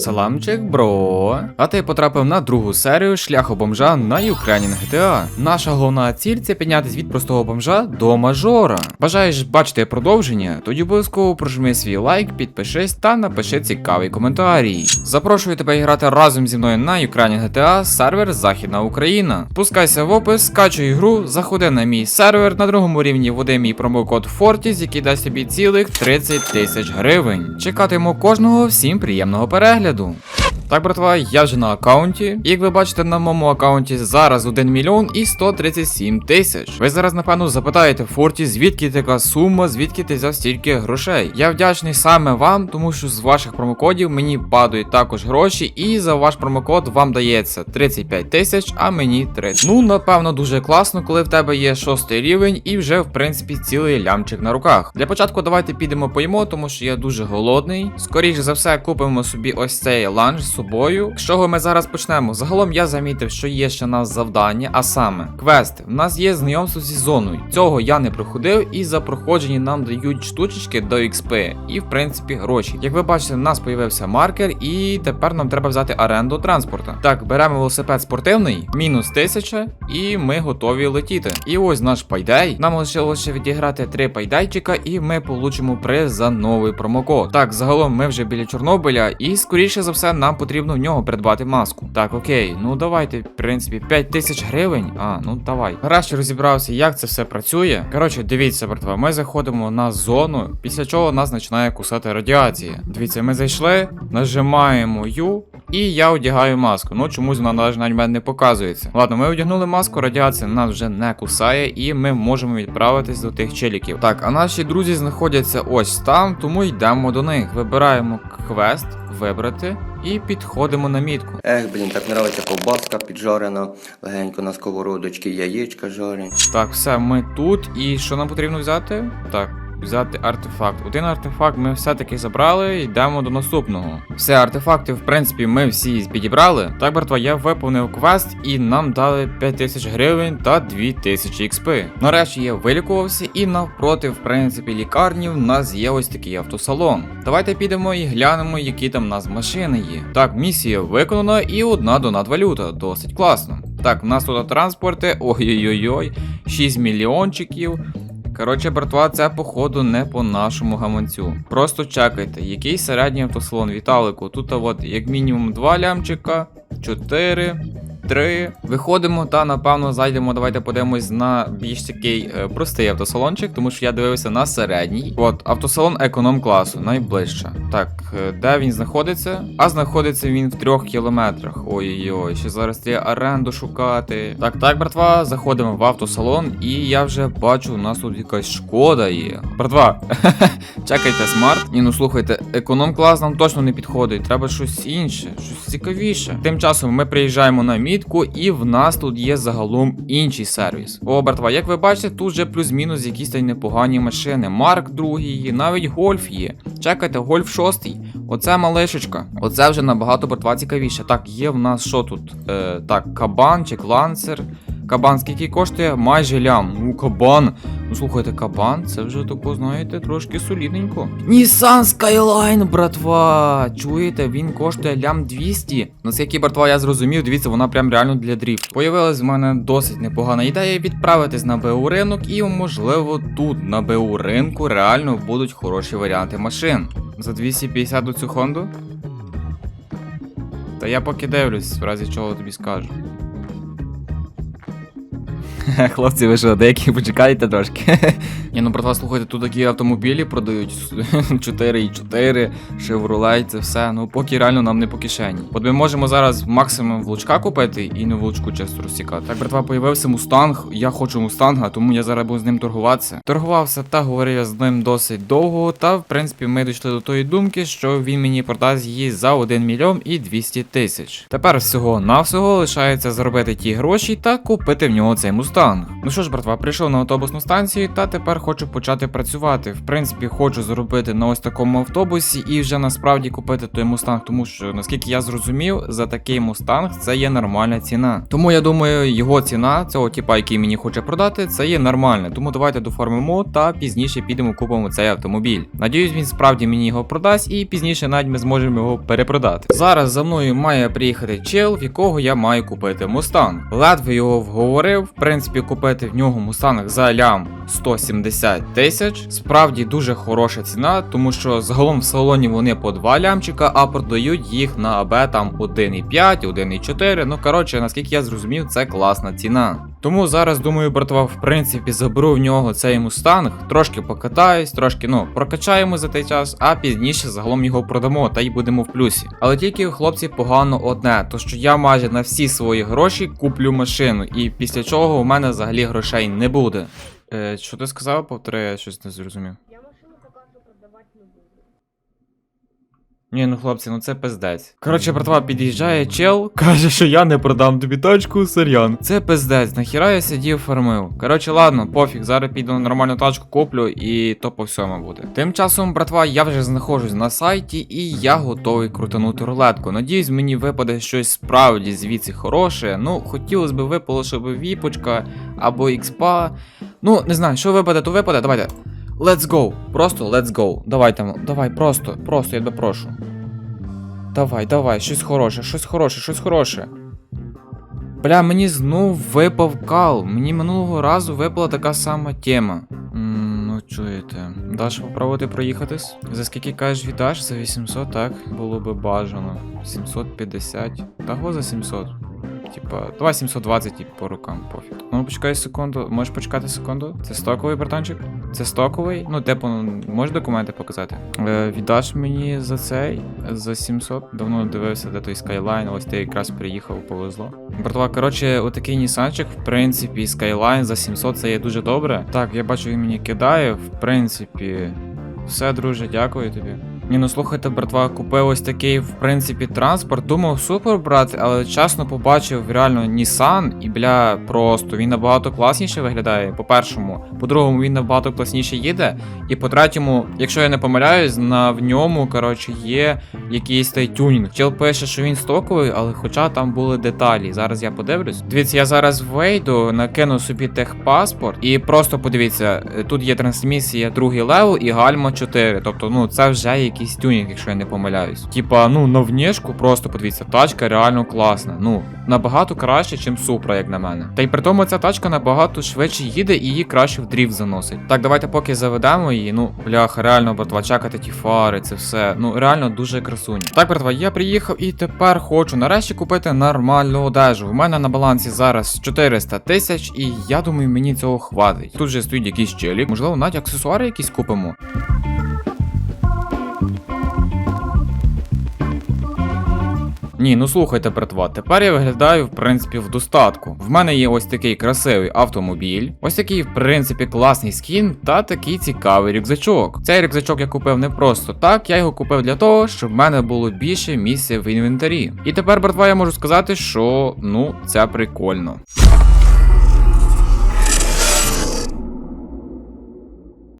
Саламчик, бро. А ти потрапив на другу серію шляху бомжа на Ukrainian GTA. Наша головна ціль це піднятися від простого бомжа до мажора. Бажаєш бачити продовження? Тоді обов'язково прожми свій лайк, підпишись та напиши цікавий коментарій. Запрошую тебе грати разом зі мною на Ukrainian GTA сервер Західна Україна. Спускайся в опис, скачуй гру, заходи на мій сервер. На другому рівні вводи мій промокод Fortis, який дасть тобі цілих 30 тисяч гривень. Чекатиму кожного, всім приємного перегляду. Eldon. Так, братва, я вже на аккаунті. Як ви бачите, на моєму аккаунті зараз 1 мільйон і 137 тисяч. Ви зараз, напевно, запитаєте Форті, звідки така сума, звідки ти взяв стільки грошей. Я вдячний саме вам, тому що з ваших промокодів мені падають також гроші, і за ваш промокод вам дається 35 тисяч, а мені 30. Ну, напевно, дуже класно, коли в тебе є шостий рівень і вже, в принципі, цілий лямчик на руках. Для початку давайте підемо поїмо, тому що я дуже голодний. Скоріше за все, купимо собі ось цей ланч з собою. З чого ми зараз почнемо? Загалом я замітив, що є ще нас завдання, а саме квести. У нас є знайомство зі зоною. Цього я не проходив, і за проходження нам дають штучечки до XP і, в принципі, гроші. Як ви бачите, у нас появився маркер, і тепер нам треба взяти оренду транспорта. Так, беремо велосипед спортивний, мінус 1000, і ми готові летіти. І ось наш пайдей. Нам лишилося відіграти три пайдайчика, і ми получимо приз за новий промокод. Так, загалом ми вже біля Чорнобиля, і скоріше за все нам потрібно в нього придбати маску. Так, окей, ну давайте, в принципі, 5 тисяч гривень. А, ну давай. Краще розібрався, як це все працює. Коротше, дивіться, братва, ми заходимо на зону, після чого нас починає кусати радіація. Дивіться, ми зайшли, нажимаємо U. І я одягаю маску. Ну чомусь вона навіть на мене не показується. Ладно, ми одягнули маску, радіація нас вже не кусає, і ми можемо відправитись до тих челіків. Так, а наші друзі знаходяться ось там, тому йдемо до них. Вибираємо квест, вибрати і підходимо на мітку. Ех, блін, так нравиться ковбаска піджарена, легенько на сковородочці, яєчка жарять. Так, все, ми тут. І що нам потрібно взяти? Так. Взяти артефакт. Один артефакт ми все-таки забрали, йдемо до наступного. Все, артефакти, в принципі, ми всі підібрали. Так, братва, я виповнив квест і нам дали 5000 гривень та 2000 XP. Нарешті я вилікувався, і навпроти, в принципі, лікарні в нас є ось такий автосалон. Давайте підемо і глянемо, які там в нас машини є. Так, місія виконана і одна донат валюта. Досить класно. Так, в нас тут транспорти. Ой-ой-ой, 6 мільйончиків. Коротше, братва, це походу не по нашому гаманцю. Просто чекайте, який середній автосалон Віталику. Тут от як мінімум 2 лямчика, 4, 3. Виходимо та напевно зайдемо. Давайте подивимось на більш такий е, простий автосалончик, тому що я дивився на середній. От, автосалон економ класу, найближче. Так, е, де він знаходиться? А знаходиться він в трьох кілометрах. Ой-ой-ой, ще зараз треба оренду шукати. Так, так, братва, заходимо в автосалон, і я вже бачу, у нас тут якась шкода є. Братва, чекайте смарт. Ні, ну слухайте, економ клас нам точно не підходить. Треба щось інше, щось цікавіше. Тим часом ми приїжджаємо на мітку, і в нас тут є загалом інший сервіс. О, братва, як ви бачите, тут вже плюс-мінус якісь непогані машини. Марк другий, навіть гольф є. Чекайте, гольф шостий. Оце малишечка. Оце вже набагато братва цікавіше. Так, є в нас що тут? Е, так, кабанчик, ланцер. Кабан скільки коштує? Майже лям. Ну, кабан. Ну слухайте, кабан, це вже тако, знаєте, трошки солідненько. Nissan Skyline, братва! Чуєте, він коштує лям 200. Наскільки, братва, я зрозумів, дивіться, вона прям реально для дріфт. Появилась в мене досить непогана ідея відправитись на БУ ринок, і можливо тут на БУ ринку реально будуть хороші варіанти машин. За 250 у цю Хонду? Та я поки дивлюсь, в разі чого тобі скажу. Хлопці, ви що, деякі почекаєте трошки. Ні, ну братва, слухайте, тут такі автомобілі продають 4,4, Chevrolet, це все. Ну поки реально нам не по кишені. От ми можемо зараз максимум влучка купити і не влучку часто розсікати. Так, братва, появився мустанг. Я хочу мустанга, тому я зараз буду з ним торгуватися. Торгувався та говорив я з ним досить довго. Та в принципі ми дійшли до тої думки, що він мені продасть її за 1 мільйон і 200 тисяч. Тепер всього навсього лишається заробити ті гроші та купити в нього цей мустанг. Мустанг. Ну що ж, братва, прийшов на автобусну станцію та тепер хочу почати працювати. В принципі, хочу заробити на ось такому автобусі і вже насправді купити той мустанг, тому що наскільки я зрозумів, за такий мустанг це є нормальна ціна. Тому я думаю, його ціна, цього типа, який мені хоче продати, це є нормальна. Тому давайте доформимо та пізніше підемо купимо цей автомобіль. Надіюсь, він справді мені його продасть, і пізніше навіть ми зможемо його перепродати. Зараз за мною має приїхати чел, в якого я маю купити мустанг. Ледве його вговорив. В принципі, купити в нього мустанг за лям 170 тисяч. Справді дуже хороша ціна, тому що загалом в салоні вони по 2 лямчика, а продають їх на АБ там 1,5, 1,4. Ну коротше, наскільки я зрозумів, це класна ціна. Тому зараз думаю, братва, в принципі, заберу в нього цей мустанг, трошки покатаюсь, трошки ну прокачаємо за той час, а пізніше загалом його продамо та й будемо в плюсі. Але тільки хлопці погано одне, то що я майже на всі свої гроші куплю машину, і після чого у мене взагалі грошей не буде. Е, що ти сказав? Повтори, я щось не зрозумів. Я машину пока что продавать не буду. Ні, ну хлопці, ну це пиздець. Коротше, братва, під'їжджає чел, каже, що я не продам тобі тачку, сорян. Це пиздець, нахіра я сидів фармив. Коротше, ладно, пофіг, зараз піду на нормальну тачку куплю і то по всьому буде. Тим часом, братва, я вже знаходжусь на сайті і я готовий крутанути рулетку. Надіюсь, мені випаде щось справді звідси хороше. Ну, хотілося б випало, щоб віпочка або ікспа. Ну, не знаю, що випаде, то випаде. Давайте. Let's go. Просто let's go. Давай там, давай, просто, просто, я тебе прошу. Давай, давай, щось хороше, щось хороше, щось хороше. Бля, мені знов випав кал. Мені минулого разу випала така сама тема. Ну, чуєте. Даш попробувати проїхатись? За скільки кажеш віддаш? За 800, так? Було би бажано. 750. Того за 700. Типа, давай 720 і по рукам, пофіг. Ну, почекай секунду. Можеш почекати секунду? Це стоковий братанчик? Це стоковий? Ну, типу, можеш документи показати? Е, віддаш мені за цей, за 700. Давно дивився, де той Skyline, ось ти якраз приїхав, повезло. Братва, коротше, отакий Нісанчик, в принципі, Skyline за 700 це є дуже добре. Так, я бачу, він мені кидає, в принципі. Все, друже, дякую тобі. Ні, ну слухайте, братва, купив ось такий, в принципі, транспорт. Думав, супер, брат, але чесно побачив реально Nissan і бля, просто він набагато класніше виглядає. По-першому, по-другому, він набагато класніше їде. І по-третьому, якщо я не помиляюсь, на в ньому, коротше, є якийсь той тюнінг. Чел пише, що він стоковий, але хоча там були деталі. Зараз я подивлюсь. Дивіться, я зараз вийду, накину собі техпаспорт, і просто подивіться, тут є трансмісія другий левел і гальма 4. Тобто, ну це вже якийсь тюнінг, якщо я не помиляюсь. Типа, ну на внешку просто подивіться, тачка реально класна. Ну, набагато краще, ніж Супра, як на мене. Та й при тому ця тачка набагато швидше їде і її краще в дріфт заносить. Так, давайте поки заведемо її. Ну, бляха, реально, братва, чекати ті фари, це все. Ну, реально дуже красуня. Так, братва, я приїхав і тепер хочу нарешті купити нормальну одежу. У мене на балансі зараз 400 тисяч, і я думаю, мені цього хватить. Тут же стоїть якийсь челік, можливо, навіть аксесуари якісь купимо. Ні, ну слухайте, братва, тепер я виглядаю, в принципі, в достатку. В мене є ось такий красивий автомобіль, ось такий, в принципі, класний скін та такий цікавий рюкзачок. Цей рюкзачок я купив не просто так, я його купив для того, щоб в мене було більше місця в інвентарі. І тепер, братва, я можу сказати, що ну це прикольно.